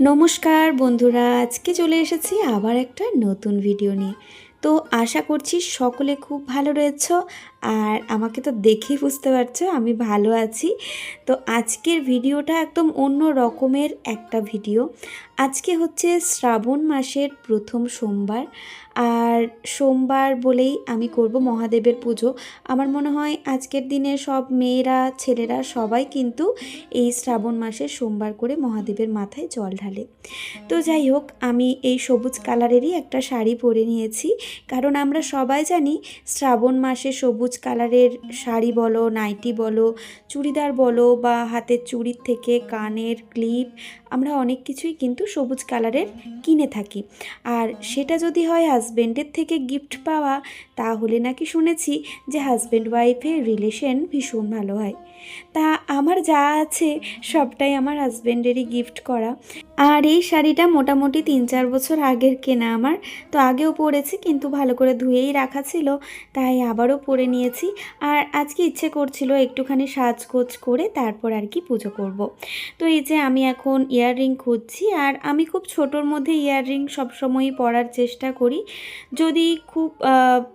নমস্কার বন্ধুরা, আজকে চলে এসেছি আবার একটা নতুন ভিডিও নিয়ে। তো আশা করছি সকলে খুব ভালো রয়েছ। আর আমাকে তো দেখেই বুঝতে পারছ, আমি ভালো আছি। তো আজকের ভিডিওটা একদম অন্য রকমের একটা ভিডিও। আজকে হচ্ছে শ্রাবণ মাসের প্রথম সোমবার। আর সোমবার বলেই আমি করব মহাদেবের পুজো। আমার মনে হয় আজকের দিনে সব মেয়েরা, ছেলেরা সবাই কিন্তু এই শ্রাবণ মাসে সোমবার করে মহাদেবের মাথায় জল ঢালে। তো যাই হোক, আমি এই সবুজ কালারেরই একটা শাড়ি পরে নিয়েছি। কারণ আমরা সবাই জানি শ্রাবণ মাসে সবুজ কালারের শাড়ি বলো, নাইটি বলো, চুড়িদার বলো বা হাতের চুড়ির থেকে কানের ক্লিপ, আমরা অনেক কিছুই কিন্তু সবুজ কালারের কিনে থাকি। আর সেটা যদি হয় হাজব্যান্ডের থেকে গিফট পাওয়া, তাহলে নাকি শুনেছি যে হাজব্যান্ড ওয়াইফের রিলেশন ভীষণ ভালো হয়। তা আমার যা আছে সবটাই আমার হাজব্যান্ডেরই গিফট করা। আর এই শাড়িটা মোটামুটি তিন চার বছর আগের কেনা আমার। তো আগেও পরেছি, কিন্তু ভালো করে ধুয়েই রাখা ছিল, তাই আবারও পরে নিয়েছি আর আজকে ইচ্ছে করছিল একটুখানি সাজগোজ করে তারপর আর কি পুজো করব। তো এই যে আমি এখন ইয়াররিং খুঁজছি আর আমি খুব ছোটোর মধ্যে ইয়াররিং সবসময়ই পরার চেষ্টা করি। যদি খুব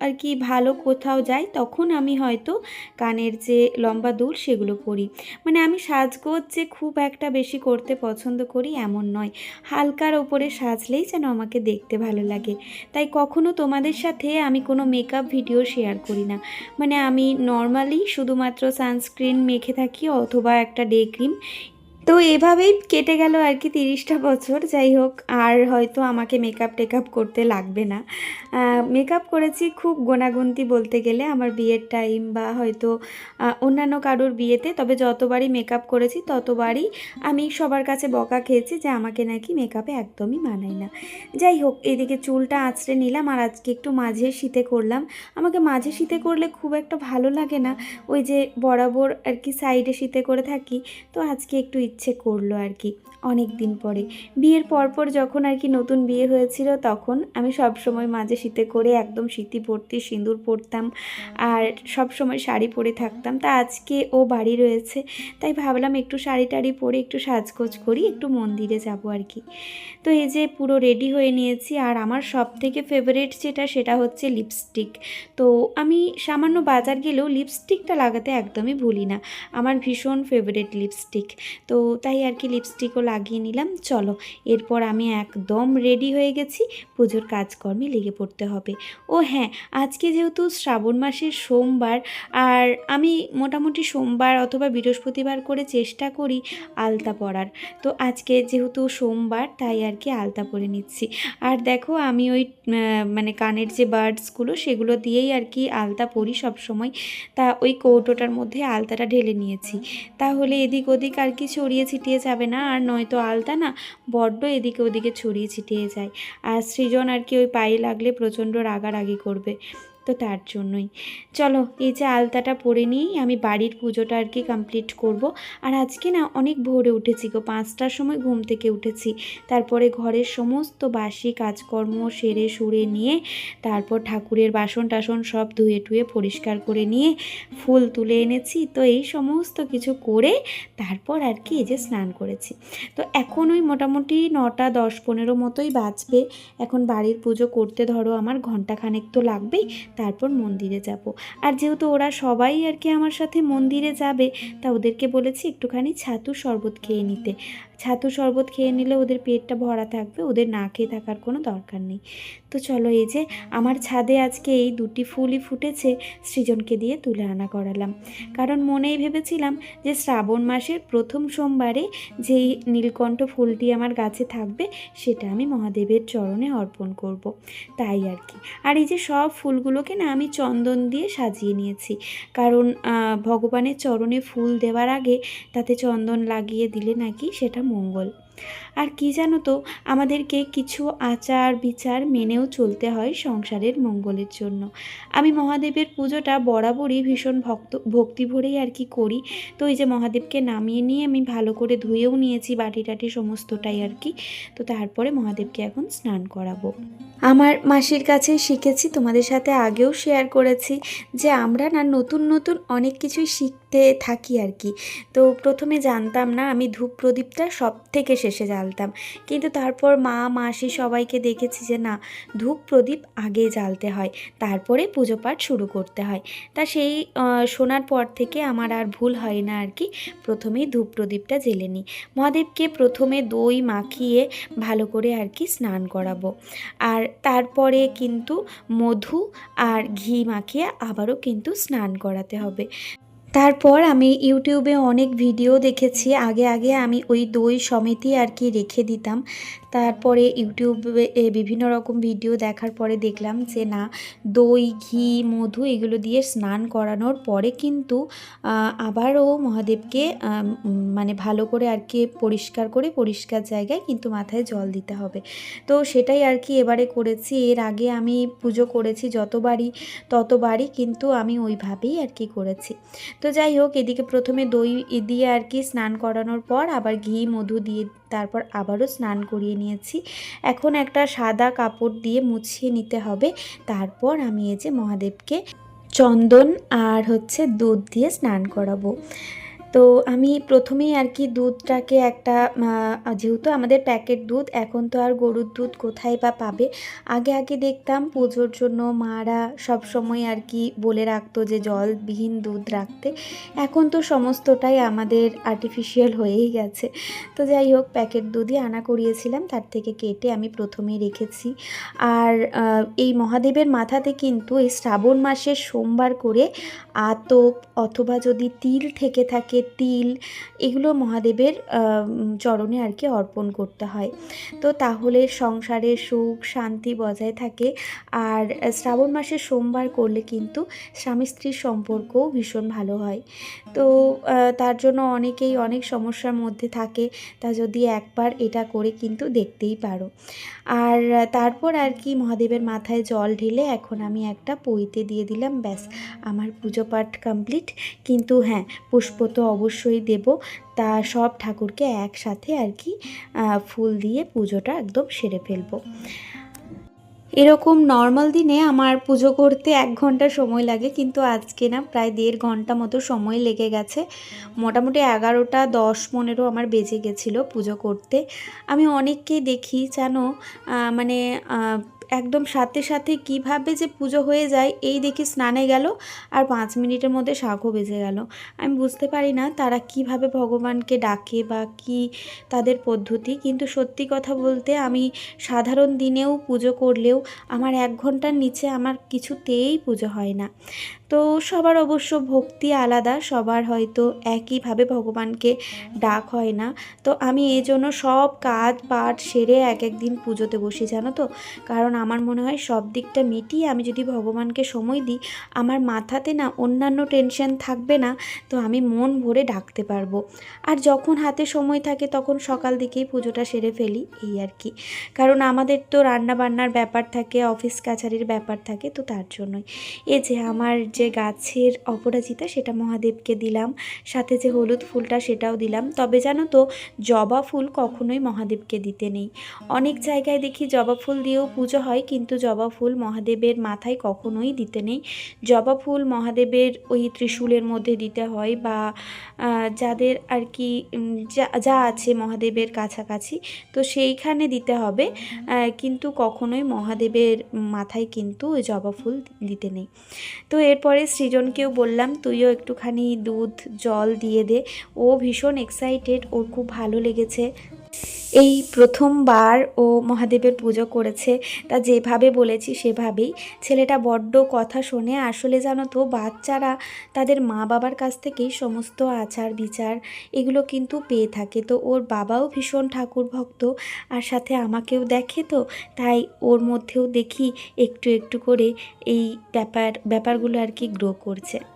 আর কি ভালো কোথাও যাই তখন আমি হয়তো কানের যে লম্বা দুল সেগুলো পরি। মানে আমি সাজগোজ যে খুব একটা বেশি করতে পছন্দ করি এমন নয়। হালকার ওপরে সাজলেই যেন আমাকে দেখতে ভালো লাগে। তাই কখনো তোমাদের সাথে আমি কোনো মেকআপ ভিডিও শেয়ার করি না। মানে আমি নর্মালি শুধুমাত্র সানস্ক্রিন মেখে থাকি অথবা একটা ডে ক্রিম তো এভাবেই কেটে গেল আর কি তিরিশটা বছর, যাই হোক। আর হয়তো আমাকে মেকআপ টেকআপ করতে লাগবে না। মেকআপ করেছি খুব গোনাগুনতি বলতে গেলে আমার বিয়ের টাইম বা হয়তো অন্যান্য কারোর বিয়েতে। তবে যতবারই মেকআপ করেছি ততবারই আমি সবার কাছে বকা খেয়েছি যে আমাকে নাকি মেকআপে একদমই মানায় না। যাই হোক, এদিকে চুলটা আঁচড়ে নিলাম আর আজকে একটু মাঝে শীতে করলাম। আমাকে মাঝে শীতে করলে খুব একটা ভালো লাগে না। ওই যে বরাবর আর কি সাইডে শীতে করে থাকি। তো আজকে একটু ইচ্ছে করল আর কি। অনেক দিন পরে। বিয়ের পরপর যখন আর কি নতুন বিয়ে হয়েছিল, তখন আমি সব সময় মাঝে শীতে করে একদম শীতি পরতি, সিঁদুর পরতাম আর সব সময় শাড়ি পরে থাকতাম। তা আজকে ও বাড়ি রয়েছে, তাই ভাবলাম একটু শাড়ি টাড়ি পরে একটু সাজগোজ করি, একটু মন্দিরে যাব আর কি। তো এই যে পুরো রেডি হয়ে নিয়েছি আর আমার সব থেকে ফেভারিট যেটা, সেটা হচ্ছে লিপস্টিক তো আমি সামান্য বাজার গেলেও লিপস্টিকটা লাগাতে একদমই ভুলি না, আমার ভীষণ ফেভারিট লিপস্টিক তো তাই আর কি লিপস্টিকও লাগিয়ে নিলাম, চলো। এরপর আমি একদম রেডি হয়ে গেছি, পুজোর কাজকর্মে লেগে পড়তে হবে। ও হ্যাঁ আজকে যেহেতু শ্রাবণ মাসের সোমবার, আর আমি মোটামুটি সোমবার অথবা বৃহস্পতিবার করে চেষ্টা করি আলতা পরার। তো আজকে যেহেতু সোমবার, তাই আর কি আলতা পরে নিচ্ছি। আর দেখো, আমি ওই মানে কানের যে বার্ডসগুলো, সেগুলো দিয়েই আর কি আলতা পরি সব সময় তা ওই কৌটোটার মধ্যে আলতাটা ঢেলে নিয়েছি। তাহলে এদিক ওদিক আর কি ছড়িয়ে ছিটিয়ে যাবে না, আর নয়তো আলতা না, বড্ড এদিকে ওদিকে ছড়িয়ে ছিটিয়ে যায়। আর সৃজন আর কি ওই পায়ে লাগলে প্রচণ্ড রাগারাগি করবে। তো তার জন্যই। চলো, এই যে আলতাটা পরে নিয়েই আমি বাড়ির পুজোটা আর কি কমপ্লিট করব। আর আজকে না অনেক ভোরে উঠেছি গো, পাঁচটার সময় ঘুম থেকে উঠেছি। তারপরে ঘরের সমস্ত বাসি কাজকর্ম সেরে সুরে নিয়ে, তারপর ঠাকুরের বাসন টাসন সব ধুয়ে টুয়ে পরিষ্কার করে নিয়ে ফুল তুলে এনেছি। তো এই সমস্ত কিছু করে তারপর আর কি এই যে স্নান করেছি। তো এখন ওই মোটামুটি নটা দশ পনেরো মতোই বাজবে। এখন বাড়ির পুজো করতে ধরো আমার ঘন্টাখানেক তো লাগবেই। তারপর মন্দিরে যাব। আর যেহেতু ওরা সবাই আর কি আমার সাথে মন্দিরে যাবে, তা ওদেরকে বলেছি একটুখানি ছাতু শরবত খেয়ে নিতে। ছাতু শরবত খেয়ে নিলে ওদের পেটটা ভরা থাকবে, ওদের না খেয়ে থাকার কোনো দরকার নেই। তো চলো এই যে আমার ছাদে আজকে এই দুটি ফুলই ফুটেছে, সৃজনকে দিয়ে তুলে আনা করালাম। কারণ মনেই ভেবেছিলাম যে শ্রাবণ মাসের প্রথম সোমবারে যেই নীলকণ্ঠ ফুলটি আমার গাছে থাকবে, সেটা আমি মহাদেবের চরণে অর্পণ করব। তাই আর কি। আর এই যে সব ফুলগুলো ফুলগুলোকে না আমি চন্দন দিয়ে সাজিয়ে নিয়েছি। কারণ ভগবানের চরণে ফুল দেওয়ার আগে তাতে চন্দন লাগিয়ে দিলে নাকি সেটা মঙ্গল। আর কি জানো তো, আমাদেরকে কিছু আচার বিচার মেনেও চলতে হয় সংসারের মঙ্গলের জন্য। আমি মহাদেবের পুজোটা বরাবরই ভীষণ ভক্ত, ভক্তি ভরেই আর কি করি। তো এই যে মহাদেবকে নামিয়ে নিয়ে আমি ভালো করে ধুয়েও নিয়েছি বাটি টাটি সমস্তটাই আর কি। তো তারপরে মহাদেবকে এখন স্নান করাবো। আমার মাসির কাছে শিখেছি, তোমাদের সাথে আগেও শেয়ার করেছি যে আমরা না নতুন নতুন অনেক কিছুই শিখতে থাকি আর কি। তো প্রথমে জানতাম না আমি ধূপ প্রদীপটা সব থেকে শেষে জ্বালতাম। কিন্তু তারপর মা, মাসি সবাইকে দেখেছি যে, না, ধূপ প্রদীপ আগে জ্বালতে হয়। তারপরে পুজো পাঠ শুরু করতে হয়। তা সেই শোনার পর থেকে আমার আর ভুল হয় না আর কি, প্রথমেই ধূপ প্রদীপটা জেলে নিই। মহাদেবকে প্রথমে দই মাখিয়ে ভালো করে আর কি স্নান করাবো। আর তারপরে কিন্তু মধু আর ঘি মাখিয়ে আবারও কিন্তু স্নান করাতে হবে। তারপর আমি ইউটিউবে অনেক ভিডিও দেখেছি। আগে আগে আমি ওই দই সমিতি আর কি রেখে দিতাম। তারপরে ইউটিউবে বিভিন্ন রকম ভিডিও দেখার পরে দেখলাম যে না, দই, ঘি, মধু এগুলো দিয়ে স্নান করানোর পরে কিন্তু আবারও মহাদেবকে মানে ভালো করে আর কি পরিষ্কার করে পরিষ্কার জায়গায় কিন্তু মাথায় জল দিতে হবে। তো সেটাই আর কি এবারে করেছি। এর আগে আমি পুজো করেছি যতবারই, ততবারই কিন্তু আমি ওইভাবেই আর কি করেছি। তো যাই হোক, এদিকে প্রথমে দই দিয়ে আর কি স্নান করানোর পর আবার ঘি, মধু দিয়ে তারপর আবারও স্নান করিয়ে নিয়েছি। এখন একটা সাদা কাপড় দিয়ে মুছিয়ে নিতে হবে। তারপর আমি এই যে মহাদেবকে চন্দন আর হচ্ছে দুধ দিয়ে স্নান করাবো। তো আমি প্রথমেই আর কি দুধটাকে একটা যেহেতু আমাদের প্যাকেট দুধ, এখন তো আর গরুর দুধ কোথায় বা পাবে? আগে আগে দেখতাম পুজোর জন্য মারা সব সময় আর কি বলে রাখতো যে জলবিহীন দুধ রাখতে। এখন তো সমস্তটাই আমাদের আর্টিফিশিয়াল হয়েই গেছে। তো যাই হোক, প্যাকেট দুধই আনা করিয়েছিলাম, তার থেকে কেটে আমি প্রথমেই রেখেছি। আর এই মহাদেবের মাথাতে কিন্তু এই শ্রাবণ মাসের সোমবার করে আতপ অথবা যদি তিল থেকে থাকে তিল, এগুলো মহাদেবের চরণে আর কি অর্পণ করতে হয়। তো তাহলে সংসারে সুখ শান্তি বজায় থাকে। আর শ্রাবণ মাসে সোমবার করলে কিন্তু স্বামী স্ত্রীর সম্পর্কও ভীষণ ভালো হয়। তো তার জন্য অনেকেই অনেক সমস্যার মধ্যে থাকে। তা যদি একবার এটা করে কিন্তু দেখতেই পারো। আর তারপর আর কি মহাদেবের মাথায় জল ঢেলে এখন আমি একটা পইতে দিয়ে দিলাম। ব্যাস, আমার পুজো পাঠ কমপ্লিট। কিন্তু হ্যাঁ পুষ্প তো অবশ্যই দেব। তা সব ঠাকুরকে একসাথে আর কি ফুল দিয়ে পুজোটা একদম সেরে ফেলব। এরকম নর্মাল দিনে আমার পুজো করতে এক ঘণ্টা সময় লাগে, কিন্তু আজকে না প্রায় দেড় ঘণ্টা মতো সময় লেগে গেছে। মোটামুটি এগারোটা দশ পনেরো আমার বেজে গেছিল পুজো করতে। আমি অনেককেই দেখি, জানো? মানে একদম সাথে সাথে কীভাবে যে পুজো হয়ে যায়, এই দেখি স্নানে গেল আর পাঁচ মিনিটের মধ্যে শাঁখও বেজে গেল। আমি বুঝতে পারি না তারা কীভাবে ভগবানকে ডাকে বা কি তাদের পদ্ধতি, কিন্তু সত্যি কথা বলতে আমি সাধারণ দিনেও পুজো করলেও আমার এক ঘণ্টার নিচে আমার কিছুতেই পুজো হয় না। তো সবার অবশ্য ভক্তি আলাদা, সবার হয়তো একইভাবে ভগবানকে ডাক হয় না। তো আমি এই জন্য সব কাজ পাঠ সেরে এক এক দিন পুজোতে বসি, জানো তো? কারণ আমার মনে হয় সব দিকটা মিটিয়ে আমি যদি ভগবানকে সময় দিই, আমার মাথাতে না অন্যান্য টেনশন থাকবে না, তো আমি মন ভরে ডাকতে পারব। আর যখন হাতে সময় থাকে তখন সকাল দিকেই পুজোটা সেরে ফেলি, এই আর কি। কারণ আমাদের তো রান্না বান্নার ব্যাপার থাকে অফিস কাছারির ব্যাপার থাকে, তো তার জন্যই। এ যে আমার যে গাছের অপরাজিতা, সেটা মহাদেবকে দিলাম, সাথে যে হলুদ ফুলটা সেটাও দিলাম। তবে জানো তো, জবা ফুল কখনোই মহাদেবকে দিতে নেই। অনেক জায়গায় দেখি জবা ফুল দিয়েও পুজো হয়। কিন্তু জবা ফুল মহাদেবের মাথায় কখনোই দিতে নেই। জবা ফুল মহাদেবের ওই ত্রিশূলের মধ্যে দিতে হয় বা যাদের আর কি যা যা আছে মহাদেবের কাছাকাছি, তো সেইখানে দিতে হবে। কিন্তু কখনোই মহাদেবের মাথায় কিন্তু ওই জবা ফুল দিতে নেই। তো এরপরে সৃজনকেও বললাম, তুইও একটুখানি দুধ, জল দিয়ে দে। ও ভীষণ এক্সাইটেড ওর খুব ভালো লেগেছে। এই প্রথমবার ও মহাদেবের পুজো করেছে, তা যেভাবে বলেছি সেভাবেই। ছেলেটা বড্ড কথা শোনে, আসলে জানো তো, বাচ্চারা তাদের মা বাবার কাছ থেকেই সমস্ত আচার, বিচার এগুলো কিন্তু পেয়ে থাকে। তো ওর বাবাও ভীষণ ঠাকুর ভক্ত, আর সাথে আমাকেও দেখে তো, তাই ওর মধ্যেও দেখি একটু একটু করে এই ব্যাপার, ব্যাপারগুলো আর কি গ্রো করছে।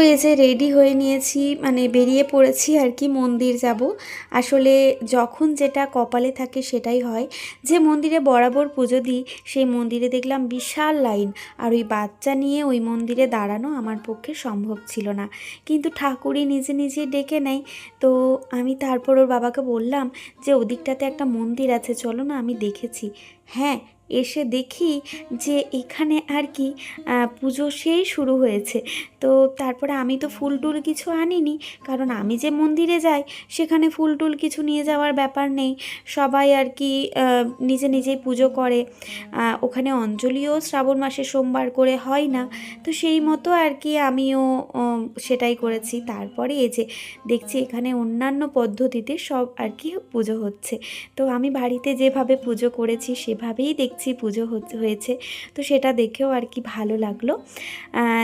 এই যে রেডি হয়ে নিয়েছি মানে বেরিয়ে পড়েছি আর কি মন্দির যাব। আসলে যখন যেটা কপালে থাকে সেটাই হয়। যে মন্দিরে বরাবর পুজো দিই, সেই মন্দিরে দেখলাম বিশাল লাইন। আর ওই বাচ্চা নিয়ে ওই মন্দিরে দাঁড়ানো আমার পক্ষে সম্ভব ছিল না। কিন্তু ঠাকুরই নিজে নিজে ডেকে নেয়। তো আমি তারপর ওর বাবাকে বললাম যে, ওদিকটাতে একটা মন্দির আছে, চলো না আমি দেখেছি। হ্যাঁ এসে দেখি যে এখানে আর কি পুজো সেই শুরু হয়েছে। তো তারপরে আমি তো ফুল টুল কিছু আনিনি, কারণ আমি যে মন্দিরে যাই, সেখানে ফুল টুল কিছু নিয়ে যাওয়ার ব্যাপার নেই। সবাই আর কি নিজে নিজেই পুজো করে। ওখানে অঞ্জলিও শ্রাবণ মাসে সোমবার করে হয় না। তো সেই মতো আর কি আমিও সেটাই করেছি। তারপরে এই যে দেখছি এখানে অন্যান্য পদ্ধতিতে সব আর কি পুজো হচ্ছে। তো আমি বাড়িতে যেভাবে পুজো করেছি, সেভাবেই দেখছি। পুজো হচ্ছে- হয়েছে। তো সেটা দেখেও আর কি ভালো লাগল।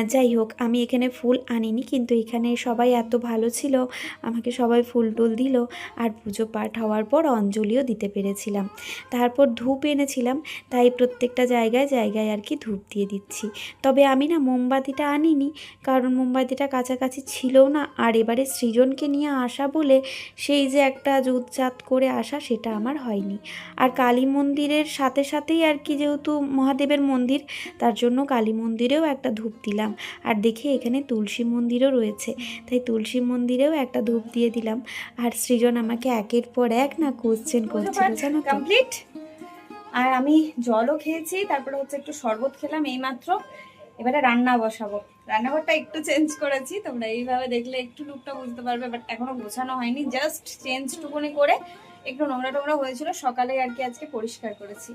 যাই হোক, আমি এখানে ফুল আনিনি, কিন্তু এখানে সবাই এত ভালো ছিল, আমাকে সবাই ফুল টুল দিল আর পুজো পাঠ হওয়ার পর অঞ্জলিও দিতে পেরেছিলাম। তারপর ধূপ এনেছিলাম, তাই প্রত্যেকটা জায়গায় জায়গায় আর কি ধূপ দিয়ে দিচ্ছি। তবে আমি না মোমবাতিটা আনিনি, কারণ মোমবাতিটা কাছাকাছি ছিলও না, আর এবারে সৃজনকে নিয়ে আসা বলে সেই যে একটা জুতজাত করে আসা, সেটা আমার হয়নি। আর কালী মন্দিরের সাথে সাথেই আর কি যেহেতু মহাদেবের মন্দির তার জন্য কালী মন্দিরেও একটা ধূপ দিলাম। আর দেখে এখানে তুলসী মন্দিরও রয়েছে। তাই তুলসী মন্দিরেও একটা ধূপ দিয়ে দিলাম। আর সৃজন আমাকে একের পর এক না কোশ্চেন করছিল জানো কমপ্লিট আর আমি জলও খেয়েছি তারপরে হচ্ছে একটু শরবত খেলাম এইমাত্র। এবারে রান্না বসাবো। রান্নাঘরটা একটু চেঞ্জ করেছি তোমরা এইভাবে দেখলে একটু লুকটা বুঝতে পারবে বাট এখনও গোছানো হয়নি। জাস্ট চেঞ্জ টুকুনি করে একটু নোংরা টোংরা হয়েছিল সকালে আর কি আজকে পরিষ্কার করেছি।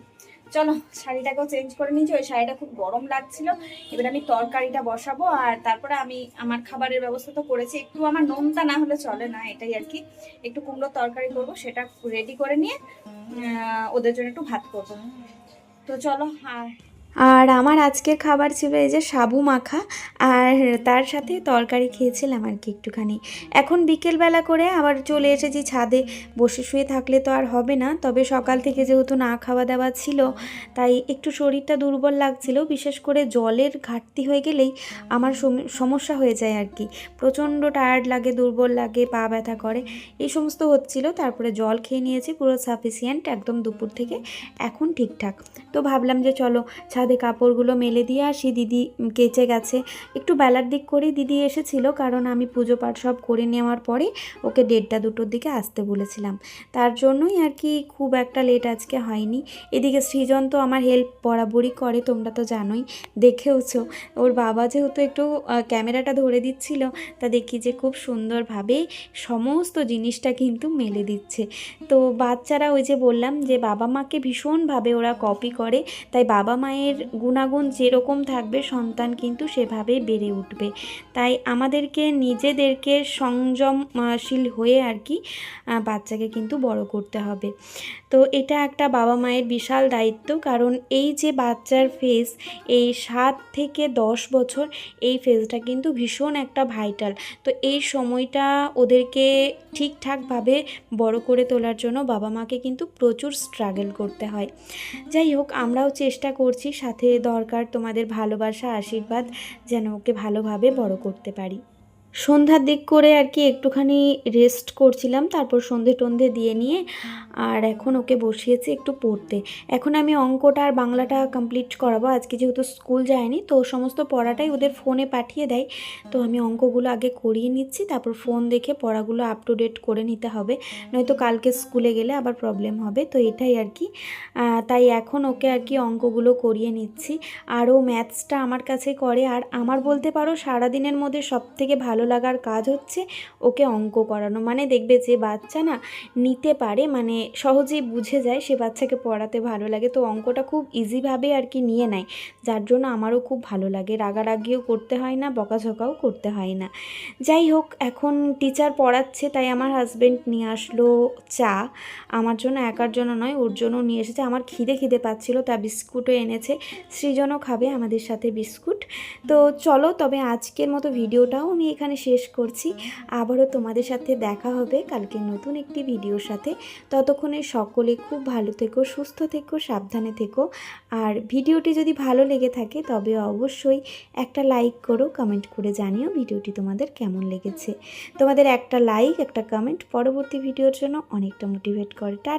চলো শাড়িটাকেও চেঞ্জ করে নিয়েছি, ওই শাড়িটা খুব গরম লাগছিল। এবার আমি তরকারিটা বসাবো আর তারপরে আমি আমার খাবারের ব্যবস্থা তো করেছি। একটু আমার নোনতা না হলে চলে না, এটাই আর কি। একটু কুমড়ো তরকারি করব, সেটা রেডি করে নিয়ে ওদের জন্য একটু ভাত করব। তো চলো আর আর আমার আজকের খাবার ছিল এই যে সাবু মাখা, আর তার সাথে তরকারি খেয়েছিলাম আর কি একটুখানি। এখন বিকেলবেলা করে আবার চলে এসেছি ছাদে, বসে শুয়ে থাকলে তো আর হবে না, তবে সকাল থেকে যেহেতু না খাওয়া দাওয়া ছিল, তাই একটু শরীরটা দুর্বল লাগছিল, বিশেষ করে জলের ঘাটতি হয়ে গেলেই আমার সমস্যা হয়ে যায় আর কি। প্রচণ্ড টায়ার্ড লাগে, দুর্বল লাগে, পা ব্যথা করে, এই সমস্ত হচ্ছিল, তারপরে জল খেয়ে নিয়েছি, পুরো সাফিসিয়েন্ট একদম দুপুর থেকে এখন ঠিকঠাক। তো ভাবলাম যে চলো ছাদে কাপড়গুলো মেলে দিয়ে আসি দিদি কেচে গেছে। একটু বেলার দিক করেই দিদি এসেছিল, কারণ আমি পুজো পাঠ সব করে নেওয়ার পরে ওকে দেড়টা দুটোর দিকে আসতে বলেছিলাম। তার জন্যই আর কি খুব একটা লেট আজকে হয়নি। এদিকে সৃজন তো আমার হেল্প বরাবরই করে, তোমরা তো জানোই, দেখেওছ। ওর বাবা যেহেতু একটু ক্যামেরাটা ধরে দিচ্ছিল, তা দেখি যে খুব সুন্দরভাবে সমস্ত জিনিসটা কিন্তু মেলে দিচ্ছে। তো বাচ্চারা ওই যে বললাম যে বাবা মাকে ভীষণভাবে ওরা কপি করে, তাই বাবা মায়ের গুণাগুণ যেরকম থাকবে, সন্তান কিন্তু সেভাবেই বেড়ে উঠবে। তাই আমাদেরকে নিজেদেরকে সংযমশীল হয়ে আর কি বাচ্চাকে কিন্তু বড় করতে হবে। তো এটা একটা বাবা মায়ের বিশাল দায়িত্ব, কারণ এই যে বাচ্চার ফেস এই সাত থেকে দশ বছর, এই ফেজটা কিন্তু ভীষণ একটা ভাইটাল তো এই সময়টা ওদেরকে ঠিকঠাকভাবে বড় করে তোলার জন্য বাবা মাকে কিন্তু প্রচুর স্ট্রাগল করতে হয়। যাই হোক, আমরাও চেষ্টা করছি সাথে দরকার তোমাদের ভালোবাসা আশীর্বাদ যেন ওকে ভালোভাবে বড় করতে পারি। সন্ধ্যার দিক করে আর কি একটুখানি রেস্ট করছিলাম, তারপর সন্ধে টন্ধে দিয়ে নিয়ে আর এখন ওকে বসিয়েছি একটু পড়তে। এখন আমি অঙ্কটা আর বাংলাটা কমপ্লিট করাবো, আজকে যেহেতু স্কুল যায়নি, তো সমস্ত পড়াটাই ওদের ফোনে পাঠিয়ে দেয়। তো আমি অঙ্কগুলো আগে করিয়ে নিচ্ছি, তারপর ফোন দেখে পড়াগুলো আপ টু ডেট করে নিতে হবে। নয়তো কালকে স্কুলে গেলে আবার প্রবলেম হবে, তো এটাই আর কি। তাই এখন ওকে আর কি অঙ্কগুলো করিয়ে নিচ্ছি। আর ও ম্যাথসটা আমার কাছে করে, আর আমার বলতে পারো সারাদিনের মধ্যে সব থেকে ভালো লাগার কাজ হচ্ছে ওকে অঙ্ক করানো। মানে দেখবে যে বাচ্চা না নিতে পারে মানে সহজেই বুঝে যায় সে বাচ্চাকে পড়াতে ভালো লাগে। তো অঙ্কটা খুব ইজিভাবে আর কি নিয়ে নেয়। যার জন্য আমারও খুব ভালো লাগে। রাগারাগিও করতে হয় না, বকাঝকাও করতে হয় না। যাই হোক, এখন টিচার পড়াচ্ছে, তাই আমার হাজবেন্ড নিয়ে আসলো চা। আমার জন্য একার জন্য নয়, ওর জন্য নিয়ে এসেছে। আমার খিদে খিদে পাচ্ছিল, তা বিস্কুটও এনেছে। সৃজনও খাবে আমাদের সাথে বিস্কুট। তো চলো, তবে আজকের মতো ভিডিওটাও আমি এখানে শেষ করছি। আবারও তোমাদের সাথে দেখা হবে কালকে নতুন একটি ভিডিওর সাথে। ততক্ষণে সকলে খুব ভালো থেকো, সুস্থ থেকো, সাবধানে থেকো। আর ভিডিওটি যদি ভালো লেগে থাকে তবে অবশ্যই একটা লাইক করো, কমেন্ট করে জানিও ভিডিওটি তোমাদের কেমন লেগেছে। তোমাদের একটা লাইক, একটা কমেন্ট পরবর্তী ভিডিওর জন্য অনেকটা মোটিভেট করে। টা